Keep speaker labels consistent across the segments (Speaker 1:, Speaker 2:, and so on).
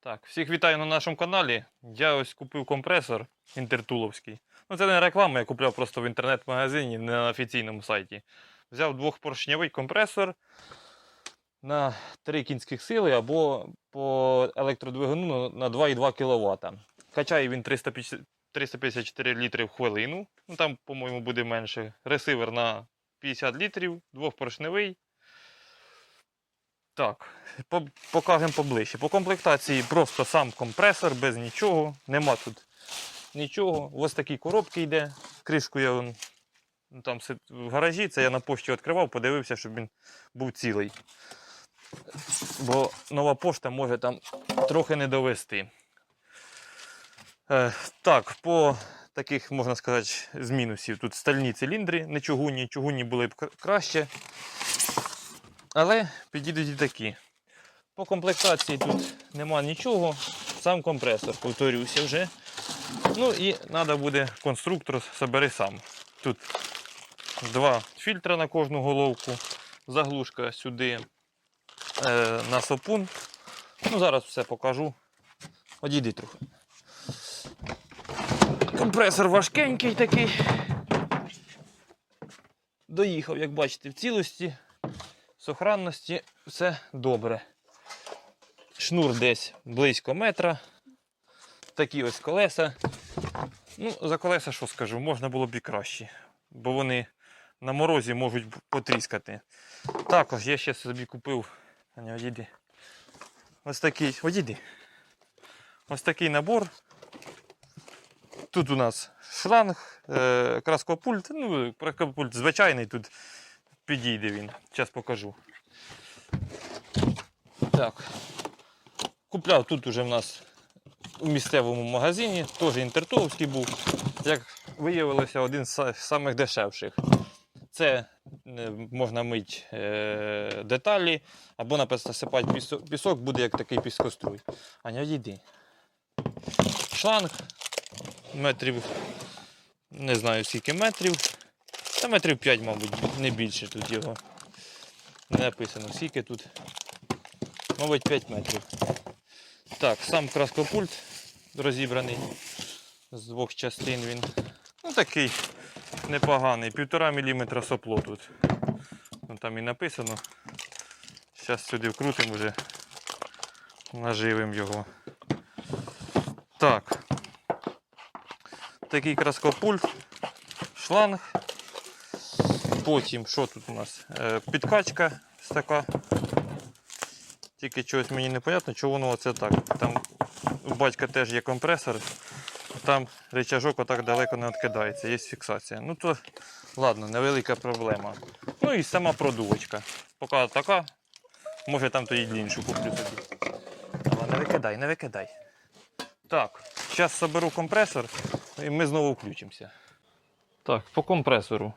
Speaker 1: Так, всіх вітаю на нашому каналі. Я ось купив компресор інтертуловський. Ну, це не реклама, я купляв просто в інтернет-магазині, не на офіційному сайті. Взяв двохпоршневий компресор на 3 кінських сили або по електродвигуну на 2,2 кВт. Качає він 354 літри в хвилину. Ну там, по-моєму, буде менше. Ресивер на 50 літрів, двохпоршневий. Так, покажемо поближче. По комплектації просто сам компресор, без нічого. Нема тут нічого. Ось такі коробки йде. Кришку я там в гаражі, це я на пошті відкривав, подивився, щоб він був цілий. Бо нова пошта може там трохи не довести. Е, так, по таких, можна сказати, з мінусів. Тут стальні циліндри, не чугунні. Чугунні були б краще. Але підійдуть і такі. По комплектації тут нема нічого. Сам компресор, повторюся вже. Ну і треба буде конструктор собери сам. Тут два фільтри на кожну головку, заглушка сюди е, на сопун. Ну, зараз все покажу. Одійди трохи. Компресор важкенький такий. Доїхав, як бачите, в цілості сохранності все добре. Шнур десь близько метра. Такі ось колеса. Ну, за колеса, що скажу, можна було б і краще, бо вони на морозі можуть потріскати. Також я ще собі купив. Аня, одійди. Ось такий. Одійди. Ось такий набор. Тут у нас шланг, е, краскопульт. Ну, краскопульт звичайний, тут підійде він. Зараз покажу. Так. Купляв тут уже в нас у місцевому магазині, теж інтертуловський був. Як виявилося, один з са- самих дешевших. Це е, можна мити е, деталі, або написати сипати пісок, пісок, буде як такий піскоструй. Аня, йди. Шланг метрів, не знаю скільки метрів. Та метрів 5, мабуть, не більше тут його. Не написано, скільки тут. Мабуть, 5 метрів. Так, сам краскопульт розібраний з двох частин він. Ну такий непоганий, півтора міліметра сопло тут. Ну, там і написано. Зараз сюди вкрутимо вже. Наживимо його. Так. Такий краскопульт, шланг. Потім, що тут у нас? Е, підкачка така. Тільки чогось мені не понятно, чого воно оце так. Там у батька теж є компресор, там рычажок отак далеко не відкидається, є фіксація. Ну то ладно, невелика проблема. Ну і сама продувочка. Поки така, може там тоді іншу куплю собі. Але не викидай, не викидай. Так, зараз соберу компресор і ми знову включимося. Так, по компресору.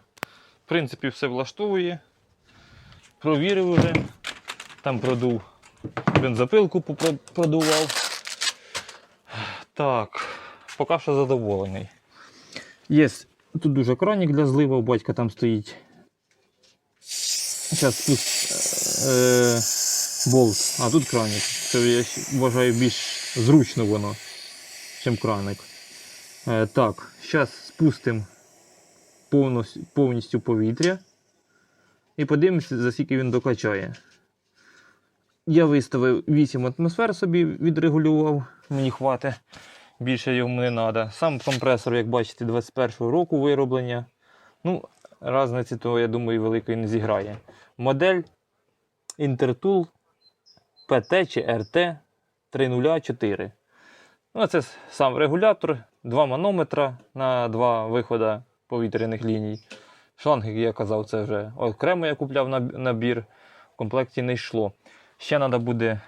Speaker 1: Принципі, все влаштовує. Провірив уже. Там продув бензопилку продував. Так, поки що задоволений. Є тут дуже кранік для злива, у батька там стоїть. Зараз спуск е, болт, а тут кранік. Це я вважаю більш зручно воно, чим краник. Е, так, зараз спустимо повністю, повітря і подивимося, за скільки він докачає. Я виставив 8 атмосфер собі відрегулював, мені хватить. Більше йому не треба. Сам компресор, як бачите, 21-го року вироблення. Ну, різниці того, я думаю, великої не зіграє. Модель Intertool PT чи RT 304. Ну, це сам регулятор, два манометра на два виходи повітряних ліній. Шланг, як я казав, це вже окремо я купляв набір. В комплекті не йшло. Ще треба буде е,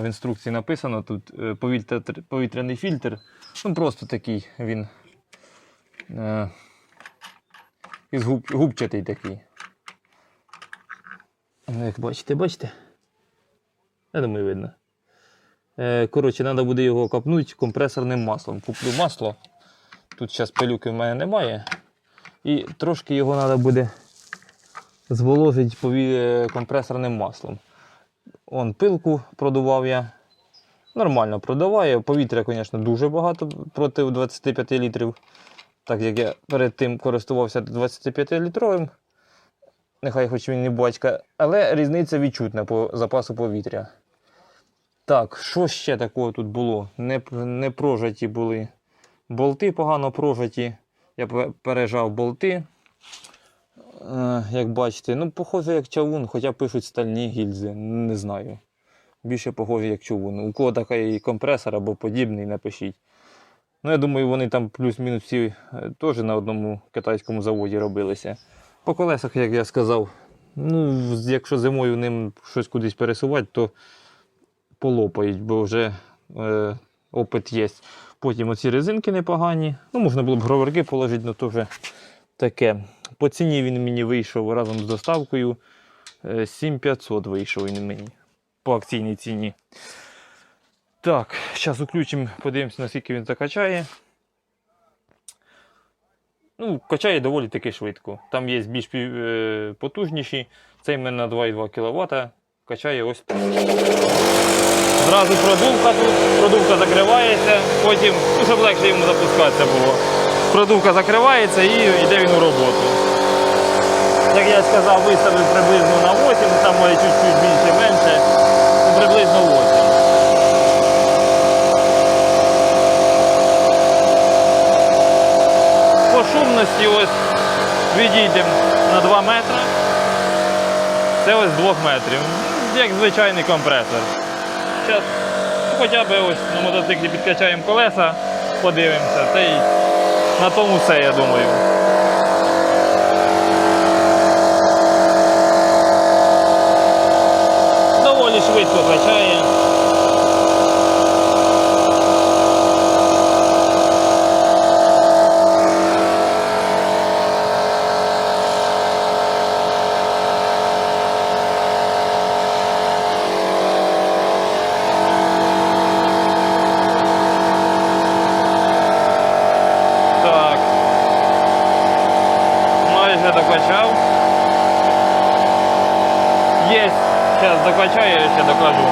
Speaker 1: в інструкції написано тут е, повітря- повітряний фільтр. Ну, просто такий він. Е, із губ, губчатий такий. Ну, як бачите, бачите? Я думаю, видно. Е, коротше, треба буде його капнути компресорним маслом. Куплю масло. Тут зараз пилюки в мене немає. І трошки його треба буде зволожити е, компресорним маслом. Он пилку продував я Нормально продаває. Повітря, звісно, дуже багато проти 25 літрів. Так як я перед тим користувався 25-літровим, нехай хоч він не батька, але різниця відчутна по запасу повітря. Так, що ще такого тут було? Не, не прожаті були. Болти погано прожаті. Я пережав болти. Е, як бачите, ну, похоже, як чавун, хоча пишуть стальні гільзи, не знаю. Більше похоже, як чавун. У кого такий компресор або подібний, напишіть. Ну, я думаю, вони там плюс-мінус всі е, теж на одному китайському заводі робилися. По колесах, як я сказав, ну, якщо зимою ним щось кудись пересувати, то полопають, бо вже е, опит є. Потім оці резинки непогані. Ну, можна було б гроверки положити, але то вже таке. По ціні він мені вийшов разом з доставкою. е, 7500 вийшов він мені по акційній ціні. Так, зараз включимо, подивимося, наскільки він закачає. Ну, качає доволі таки швидко. Там є більш е, потужніші. Цей в мене на 2,2 кВт. Качає ось. Зразу продувка тут, продувка закривається, потім, ну, щоб легше йому запускатися було. Продувка закривається і йде він у роботу. Як я сказав, виставив приблизно на 8, там може чуть-чуть більше менше, ну, приблизно 8. По шумності ось відійдемо на 2 метри. Це ось 2 метрів. Як звичайний компресор. Зараз хоча б ось на мотоциклі підкачаємо колеса, подивимося. Та й на тому все, я думаю. Доволі швидко качає. Так. Майже докачав. Є. Докачаю, я ще докажу.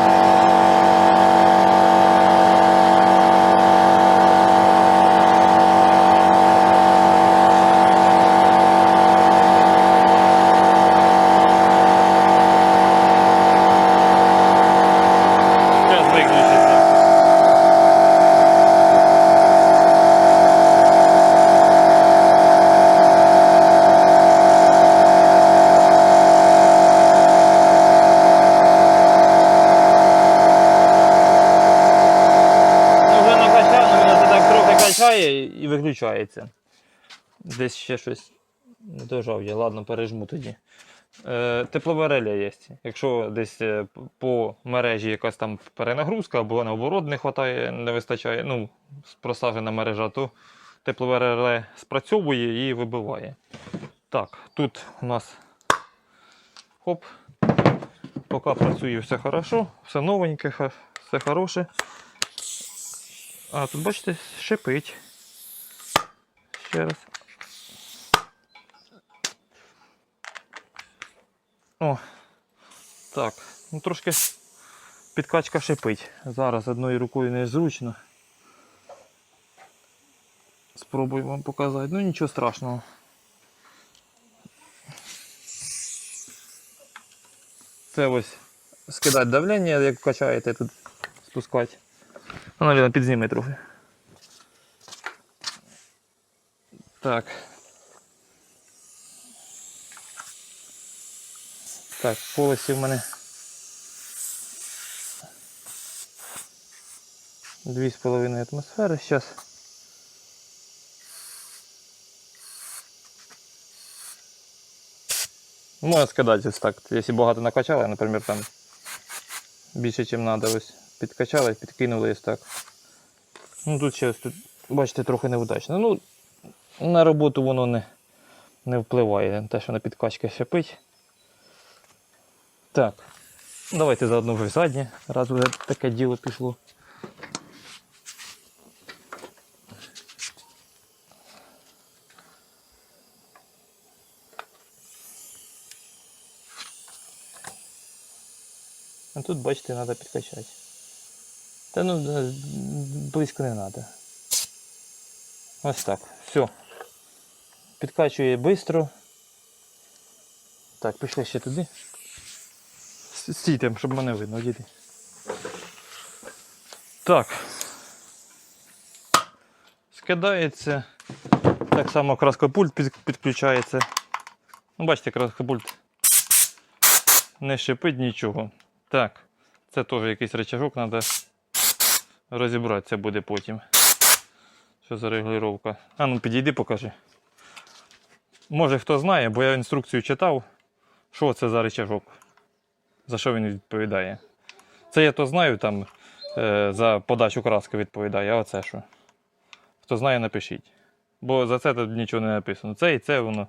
Speaker 1: Зараз виключиться. Ну, вже накачав, але він це так качає і виключається. Десь ще щось не дожав я, ладно, пережму тоді. Е, теплове реле є. Якщо десь е, по мережі якась там перенагрузка або наоборот не вистачає, не вистачає, ну, просажена мережа, то теплове реле спрацьовує і вибиває. Так, тут у нас хоп. Поки працює все хорошо, все новеньке, все хороше. А, тут бачите, шипить. Ще раз. О. Так, ну трошки підкачка шипить. Зараз одною рукою незручно. Спробую вам показати. Ну нічого страшного. Це ось скидати давлення, як качаєте тут спускати. Ну, навіть підзніми трохи. Так. Так, полосі в мене. Дві з половиною атмосфери зараз. Можна скидати ось так. Якщо багато накачали, наприклад, там більше, ніж треба, ось підкачали, підкинули ось так. Ну тут ще ось тут, бачите, трохи невдачно. Ну, на роботу воно не, не впливає, те, що на підкачка шипить. Так, давайте заодно вже заднє, раз вже таке діло пішло. А тут, бачите, треба підкачати. Та ну близько не треба. Ось так. Все. Підкачує швидко. Так, пішли ще туди. Стійте, щоб мене видно, діти. Так. Скидається. Так само краскопульт підключається. Ну, бачите, краскопульт не шипить нічого. Так, це теж якийсь рычажок треба розібратися буде потім. Що за регулювання? А ну підійди, покажи. Може хто знає, бо я інструкцію читав, що це за рычажок, за що він відповідає. Це я то знаю, там е, за подачу краски відповідає, а оце що? Хто знає, напишіть. Бо за це тут нічого не написано. Це і це воно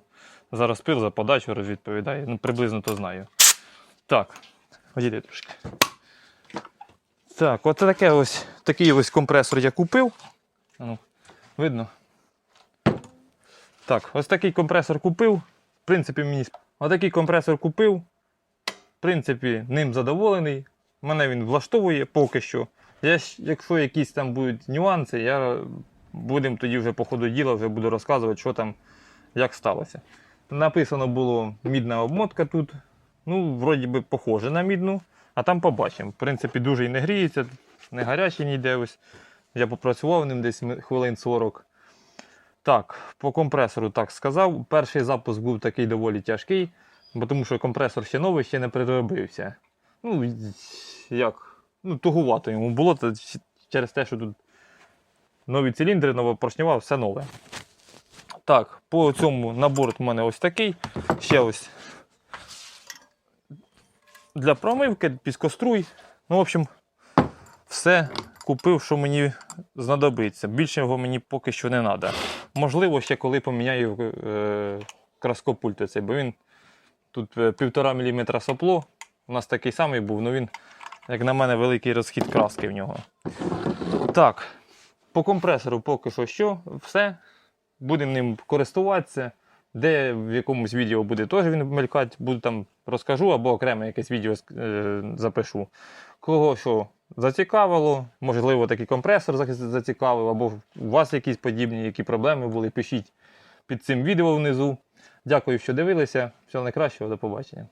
Speaker 1: за розпил, за подачу відповідає. Ну, приблизно то знаю. Так, одійди трошки. Так, оце таке ось, такий ось компресор я купив. Ну, видно? Так, ось такий компресор купив. В принципі, мені. Отакий компресор купив. В принципі, ним задоволений. Мене він влаштовує поки що. Я, якщо якісь там будуть нюанси, я будемо тоді вже по ходу діла, вже буду розказувати, що там, як сталося. Написано було мідна обмотка тут. Ну, вроді би, похоже на мідну, а там побачимо. В принципі, дуже і не гріється, не гарячий ніде ось. Я попрацював ним десь хвилин 40. Так, по компресору так сказав. Перший запуск був такий доволі тяжкий, бо тому що компресор ще новий, ще не переробився. Ну, як? Ну, тугувато йому було та через те, що тут нові циліндри, нова поршнева, все нове. Так, по цьому набор у мене ось такий. Ще ось для промивки, піскоструй. Ну, в общем, все купив, що мені знадобиться. Більше його мені поки що не треба. Можливо, ще коли поміняю е, краскопульт оцей, бо він тут е, 1,5 мм сопло. У нас такий самий був, але він, як на мене, великий розхід краски в нього. Так, по компресору поки що що, все. Будемо ним користуватися. Де в якомусь відео буде теж він мелькати, буду там розкажу або окреме якесь відео е, запишу. Кого що зацікавило, можливо, такий компресор зацікавив, або у вас якісь подібні, які проблеми були, пишіть під цим відео внизу. Дякую, що дивилися. Всього найкращого, до побачення.